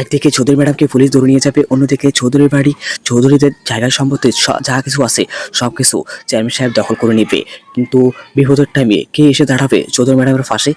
একদিকে চৌধুরী ম্যাডামকে পুলিশ ধরে নিয়ে যাবে, অন্যদিকে চৌধুরীর বাড়ি, চৌধুরীদের জায়গা সম্পত্তি যা কিছু আছে সব কিছু চেয়ারম্যান সাহেব দখল করে নেবে। কিন্তু বিপদের টাইমে কে এসে দাঁড়াবে চৌধুরী ম্যাডামের ফাঁসে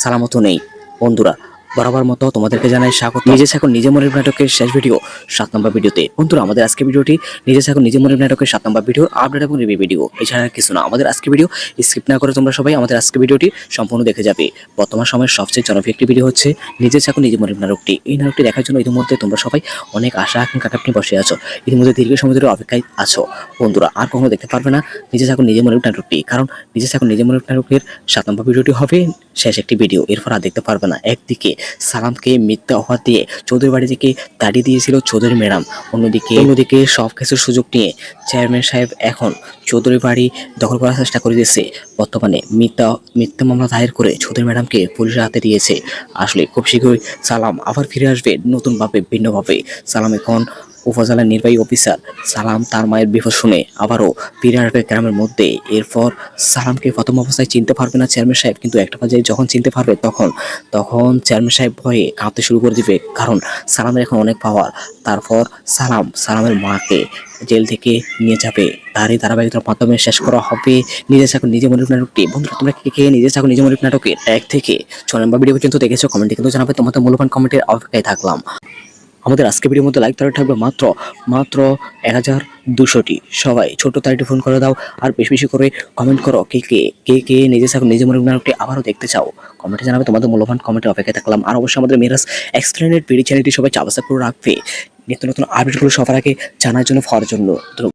সালামতো নেই। বন্ধুরা বরাবর মতো তোমাদেরকে জানাই স্বাগত। নিজে থাকুন নিজে মনের নাটকের শেষ ভিডিও, সাত নম্বর ভিডিওতে। বন্ধুরা, আমাদের আজকে ভিডিওটি নিজে থাকুন নিজে মনের নাটকের সাত নম্বর ভিডিও, আপডেট এবং রিভিউ ভিডিও। এছাড়া কিছু না, আমাদের আজকে ভিডিও স্কিপ না করে তোমরা সবাই আমাদের আজকে ভিডিওটি সম্পূর্ণ দেখে যাবে। বর্তমান সময়ের সবচেয়ে জনপ্রিয় একটি ভিডিও হচ্ছে নিজে থাকুন নিজে মনের নাটকটি। এই নাটকটি দেখার জন্য ইতিমধ্যে তোমরা সবাই অনেক আশা আকাঙ্ক্ষা আপনি বসে আছো। ইতিমধ্যে দীর্ঘ সময় ধরে অপেক্ষায় আছো। বন্ধুরা, আর কখনো দেখতে পারবে না নিজে থাকুন নিজে মনের নাটকটি, কারণ নিজে থাকুন নিজে মনের নাটকের সাত নম্বর ভিডিওটি হবে শেষ একটি ভিডিও এরপর আর দেখতে পারবে না। একদিকে সালামকে মিথ্যা অফার দিয়ে চৌধুরী বাড়ি থেকে তাড়িয়ে দিয়েছিল চৌধুরী ম্যাডাম। অন্যদিকে অন্যদিকে সব কিছুর সুযোগ নিয়ে চেয়ারম্যান সাহেব এখন চৌধুরী বাড়ি দখল করার চেষ্টা করে দিয়েছে। বর্তমানে মিথ্যা মিথ্যা মামলা দায়ের করে চৌধুরী ম্যাডামকে পুলিশের হাতে দিয়েছে। আসলে খুব শীঘ্রই সালাম আবার ফিরে আসবে নতুনভাবে, ভিন্নভাবে। সালাম এখন উপজেলা নির্বাহী অফিসার সালাম তার মায়ের বিপদ শুনে আবারও আসবে গ্রামের মধ্যে এরপর সালামকে প্রথম অবস্থায় চিনতে পারবে না চেয়ারম্যান সাহেব, কিন্তু একটা পর্যায়ে যখন চিনতে পারবে তখন তখন চেয়ারম্যান সাহেব ভয়ে কাঁপতে শুরু করে দিবে, কারণ সালামের এখন অনেক পাওয়ার তারপর সালাম সালামের মাকে জেল থেকে নিয়ে যাবে। তারই ধারাবাহিকতার মাধ্যমে শেষ করা হবে নিজে থাকুন নিজে মনে নাটকটি। বন্ধুরা, তোমরা কে কে নিজে থাকুন নিজে মনে নাটকের এক থেকে ছয় নম্বর ভিডিও পর্যন্ত দেখেছ কমেন্টে কিন্তু জানাবে। তোমাদের মূল্যবান কমেন্টের অপেক্ষায় থাকলাম। আমাদের আজকে ভিডিওর মধ্যে লাইক তারা থাকবে মাত্র মাত্র এক হাজার দুশোটি। সবাই ছোট তারিটি ফোন করে দাও আর বেশি বেশি করে কমেন্ট করো কে কে কে কে নিজে সাহেব নিজে মনে নাটকটি আবারও দেখতে চাও। কমেন্টে জানাবে তোমাদের মূল্যবান কমেন্টের অপেক্ষা থাকলাম। আর অবশ্যই আমাদের মেরাজ এক্সপ্লেনেড পিডি চ্যানেলটি সবাই চাবাসা করে রাখবে। নিত্য নতুন আপডেটগুলো সবার আগে জানার জন্য ফর জন্য।